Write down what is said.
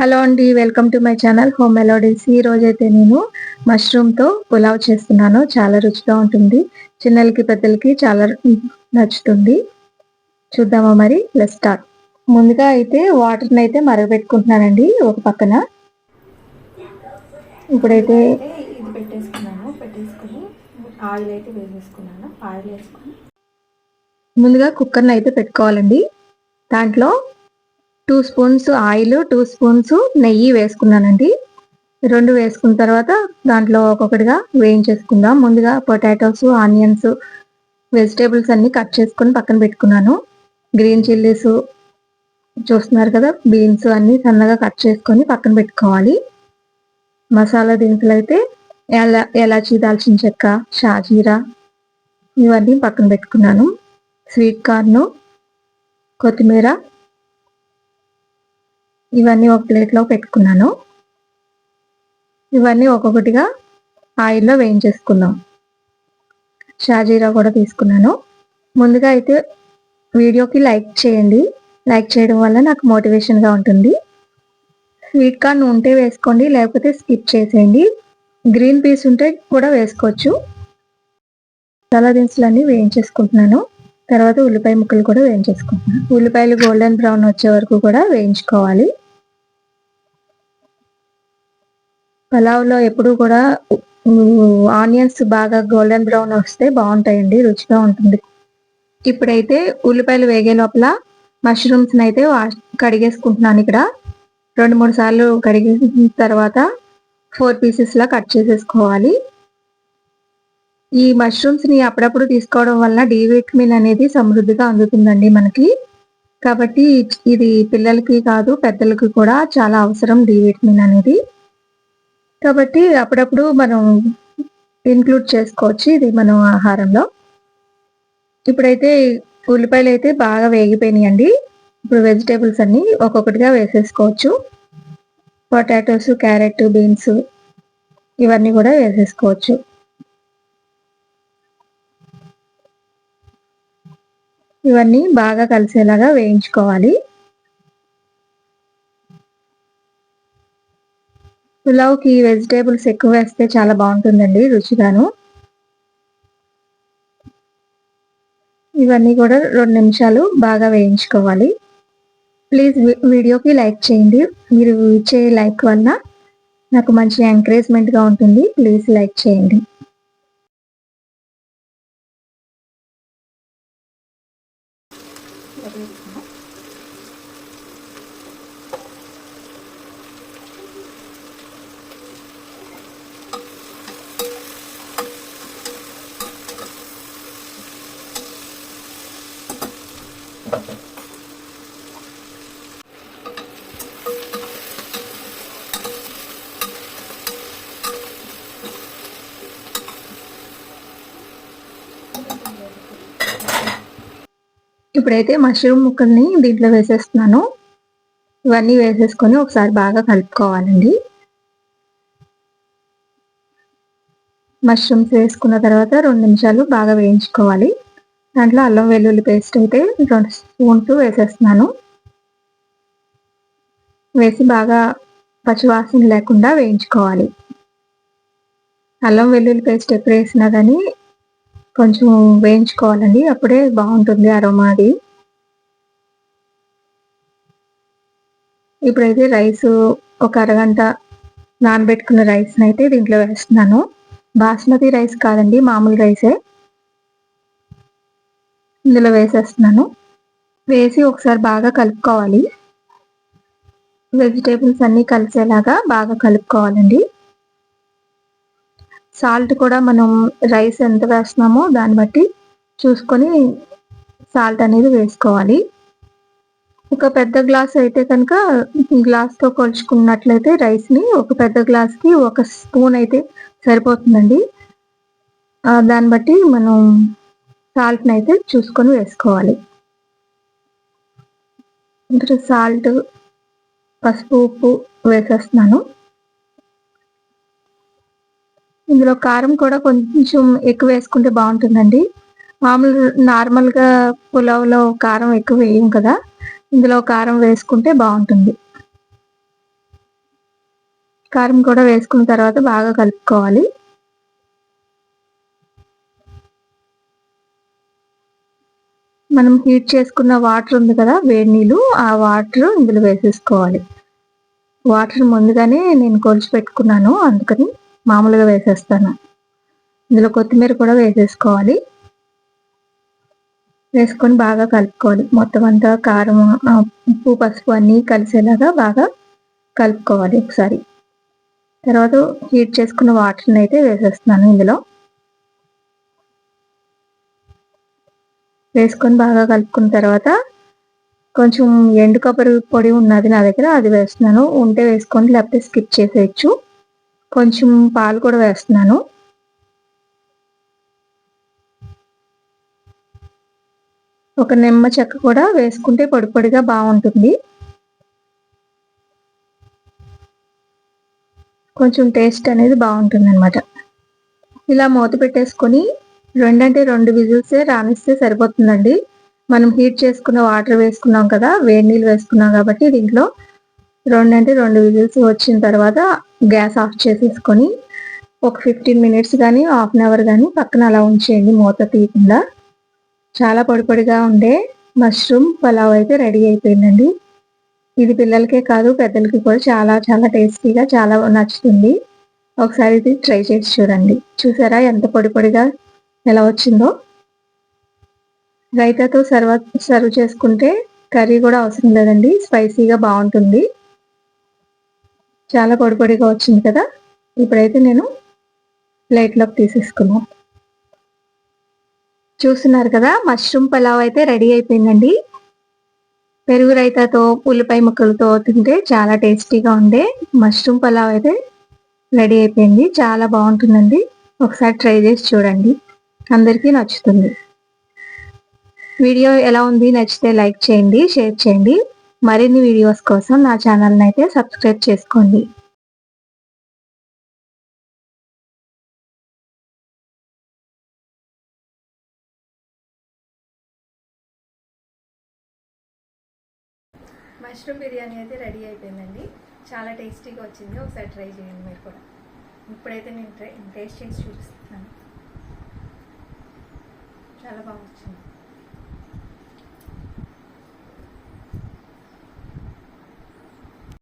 Hello అండి welcome to my channel home melodies. ఈ రోజు అయితే నేను మష్రూమ్తో పులావ్ చేస్తున్నాను. చాలా రుచిగా ఉంటుంది. చిన్నలకి పెద్దలకి చాలా నచ్చుతుంది. చూద్దామా మరి? లెస్ స్టార్ట్ ముందుగా అయితే వాటర్ని అయితే మరగబెట్టుకుంటున్నానండి ఒక పక్కన. ఇప్పుడైతే ఇది పెట్టేసుకున్నాను. పెట్టేసుకుని ఆయిల్ అయితే వేసేసుకున్నాను. ఆయిల్ వేసుకుని ముందుగా కుక్కర్ని అయితే పెట్టుకోవాలండి. దాంట్లో two spoons oil two spoons నెయ్యి వేసుకున్నానండి. రెండు వేసుకున్న తర్వాత దాంట్లో ఒక్కొక్కటిగా వేయించేసుకుందాం. ముందుగా పొటాటోస్ ఆనియన్స్ వెజిటేబుల్స్ అన్నీ కట్ చేసుకొని పక్కన పెట్టుకున్నాను. గ్రీన్ చిల్లీస్ చూస్తున్నారు కదా బీన్స్ అన్నీ సన్నగా కట్ చేసుకొని పక్కన పెట్టుకోవాలి. మసాలా దినుసులు అయితే ఎలా ఎలాచి దాల్చిన చెక్క షాజీరా ఇవన్నీ పక్కన పెట్టుకున్నాను. స్వీట్ కార్న్ కొత్తిమీర ఇవన్నీ ఒక ప్లేట్లో పెట్టుకున్నాను. ఇవన్నీ ఒక్కొక్కటిగా ఆయిల్లో వేయించేసుకుందాం. షాజీరా కూడా తీసుకున్నాను. ముందుగా అయితే వీడియోకి లైక్ చేయండి. లైక్ చేయడం వల్ల నాకు మోటివేషన్గా ఉంటుంది. స్వీట్ కార్న్ ఉంటే వేసుకోండి లేకపోతే స్కిప్ చేసేయండి. గ్రీన్ పీస్ ఉంటే కూడా వేసుకోవచ్చు. మసాలా దినుసులన్నీ వేయించేసుకుంటున్నాను. తర్వాత ఉల్లిపాయ ముక్కలు కూడా వేయించేసుకుంటున్నాను. ఉల్లిపాయలు గోల్డెన్ బ్రౌన్ వచ్చే వరకు కూడా వేయించుకోవాలి. పలావ్లో ఎప్పుడు కూడా ఆనియన్స్ బాగా గోల్డెన్ బ్రౌన్ వస్తే బాగుంటాయండి రుచిగా ఉంటుంది. ఇప్పుడైతే ఉల్లిపాయలు వేగే లోపల మష్రూమ్స్ అయితే కడిగేసుకుంటున్నాను ఇక్కడ. రెండు మూడు సార్లు కడిగిన తర్వాత ఫోర్ పీసెస్ లా కట్ చేసేసుకోవాలి. ఈ మష్రూమ్స్ని అప్పుడప్పుడు తీసుకోవడం వల్ల డి విటమిన్ అనేది సమృద్ధిగా అందుతుందండి మనకి. కాబట్టి ఇది పిల్లలకి కాదు పెద్దలకి కూడా చాలా అవసరం డి విటమిన్ అనేది. కాబట్టి అప్పుడప్పుడు మనం ఇంక్లూడ్ చేసుకోవచ్చు ఇది మనం ఆహారంలో. ఇప్పుడైతే ఉల్లిపాయలు అయితే బాగా వేగిపోయినాయండి. ఇప్పుడు వెజిటేబుల్స్ అన్ని ఒక్కొక్కటిగా వేసేసుకోవచ్చు. పొటాటోస్ క్యారెట్ బీన్స్ ఇవన్నీ కూడా వేసేసుకోవచ్చు. ఇవన్నీ బాగా కలిసేలాగా వేయించుకోవాలి. పులావ్కి వెజిటేబుల్స్ ఎక్కువ వేస్తే చాలా బాగుంటుందండి రుచిగాను. ఇవన్నీ కూడా రెండు నిమిషాలు బాగా వేయించుకోవాలి. ప్లీజ్ వీడియోకి లైక్ చేయండి. మీరు ఇచ్చే లైక్ వల్ల నాకు మంచి ఎంకరేజ్మెంట్గా ఉంటుంది. ప్లీజ్ లైక్ చేయండి. ఇప్పుడైతే మష్రూమ్ ముక్కల్ని దీంట్లో వేసేస్తున్నాను. ఇవన్నీ వేసేసుకొని ఒకసారి బాగా కలుపుకోవాలండి. మష్రూమ్స్ వేసుకున్న తర్వాత రెండు నిమిషాలు బాగా వేయించుకోవాలి. దాంట్లో అల్లం వెల్లుల్లి పేస్ట్ అయితే రెండు స్పూన్స్ వేసేస్తున్నాను. వేసి బాగా పచ్చివాసన లేకుండా వేయించుకోవాలి. అల్లం వెల్లుల్లి పేస్ట్ ఎప్పుడు వేసినా కానీ కొంచెం వేయించుకోవాలండి అప్పుడే బాగుంటుంది అరోమాది ఇప్పుడైతే రైస్ ఒక అరగంట నానబెట్టుకున్న రైస్ని అయితే దీంట్లో వేస్తున్నాను. బాస్మతి రైస్ కాదండి మామూలు రైసే. ఇందులో వేసేస్తున్నాను. వేసి ఒకసారి బాగా కలుపుకోవాలి. వెజిటేబుల్స్ అన్నీ కలిసేలాగా బాగా కలుపుకోవాలండి. సాల్ట్ కూడా మనం రైస్ ఎంత వేస్తున్నామో దాన్ని బట్టి చూసుకొని సాల్ట్ అనేది వేసుకోవాలి. ఒక పెద్ద గ్లాస్ అయితే కనుక గ్లాస్తో కొలుచుకున్నట్లయితే రైస్ని ఒక పెద్ద గ్లాస్కి ఒక స్పూన్ అయితే సరిపోతుందండి. దాన్ని బట్టి మనం సాల్ట్ని అయితే చూసుకొని వేసుకోవాలి. ఇప్పుడు సాల్ట్ పసుపు ఉప్పు వేసేస్తున్నాను. ఇందులో కారం కూడా కొంచెం ఎక్కువ వేసుకుంటే బాగుంటుందండి. మామూలు నార్మల్గా పులావ్లో కారం ఎక్కువ వేయం కదా ఇందులో కారం వేసుకుంటే బాగుంటుంది. కారం కూడా వేసుకున్న తర్వాత బాగా కలుపుకోవాలి. మనం హీట్ చేసుకున్న వాటర్ ఉంది కదా వేడి నీళ్ళు ఆ వాటర్ ఇందులో వేసేసుకోవాలి. వాటర్ ముందుగానే నేను కొలిచి పెట్టుకున్నాను అందుకని మామూలుగా వేసేస్తాను. ఇందులో కొత్తిమీర కూడా వేసేసుకోవాలి. వేసుకొని బాగా కలుపుకోవాలి. మొత్తం అంతా కారం ఉప్పు పసుపు అన్నీ కలిసేలాగా బాగా కలుపుకోవాలి ఒకసారి. తర్వాత హీట్ చేసుకున్న వాటర్ని అయితే వేసేస్తున్నాను ఇందులో. వేసుకొని బాగా కలుపుకున్న తర్వాత కొంచెం ఎండు కొబ్బరి పొడి ఉన్నది నా దగ్గర అది వేస్తున్నాను. ఉంటే వేసుకోండి లేకపోతే స్కిప్ చేసేయచ్చు. కొంచెం పాలు కూడా వేస్తున్నాను. ఒక నిమ్మ చెక్క కూడా వేసుకుంటే పొడి పొడిగా బాగుంటుంది. కొంచెం టేస్ట్ అనేది బాగుంటుంది అనమాట ఇలా మూత పెట్టేసుకొని రెండంటే రెండు విజిల్సే రానిస్తే సరిపోతుందండి. మనం హీట్ చేసుకున్న వాటర్ వేసుకున్నాం కదా వేడి నీళ్ళు వేసుకున్నాం కాబట్టి దీంట్లో రెండంటే రెండు విజిల్స్ వచ్చిన తర్వాత గ్యాస్ ఆఫ్ చేసేసుకొని ఒక ఫిఫ్టీన్ మినిట్స్ కానీ హాఫ్ అన్ అవర్ కానీ పక్కన అలా ఉంచేయండి మూత తీయకుండా. చాలా పొడిపొడిగా ఉండే మష్రూమ్ పలావ్ అయితే రెడీ అయిపోయిందండి. ఇది పిల్లలకే కాదు పెద్దలకి కూడా చాలా చాలా టేస్టీగా చాలా నచ్చుతుంది. ఒకసారి ఇది ట్రై చేసి చూడండి. చూసారా ఎంత పొడి పొడిగా ఎలా వచ్చిందో. రైతాతో సర్వ సర్వ్ చేసుకుంటే కర్రీ కూడా అవసరం లేదండి. స్పైసీగా బాగుంటుంది. చాలా పొడి పొడిగా వచ్చింది కదా. ఇప్పుడైతే నేను ప్లేట్లోకి తీసేసుకున్నాను చూస్తున్నారు కదా మష్రూమ్ పలావ్ అయితే రెడీ అయిపోయిందండి. పెరుగు రైతాతో ఉల్లిపాయ ముక్కలతో తింటే చాలా టేస్టీగా ఉండే మష్రూమ్ పలావ్ అయితే రెడీ అయిపోయింది. చాలా బాగుంటుందండి. ఒకసారి ట్రై చేసి చూడండి. అందరికీ నచ్చుతుంది. వీడియో ఎలా ఉంది నచ్చితే లైక్ చేయండి షేర్ చేయండి. మరిన్ని వీడియోస్ కోసం నా ఛానల్ని అయితే సబ్స్క్రైబ్ చేసుకోండి. మష్రూమ్ బిర్యానీ అయితే రెడీ అయిపోయిందండి. చాలా టేస్టీగా వచ్చింది. ఒకసారి ట్రై చేయండి మీరు కూడా. ఇప్పుడైతే నేను ట్రై టేస్ట్ చేసి చూపిస్తున్నాను చాలా బాగా వచ్చింది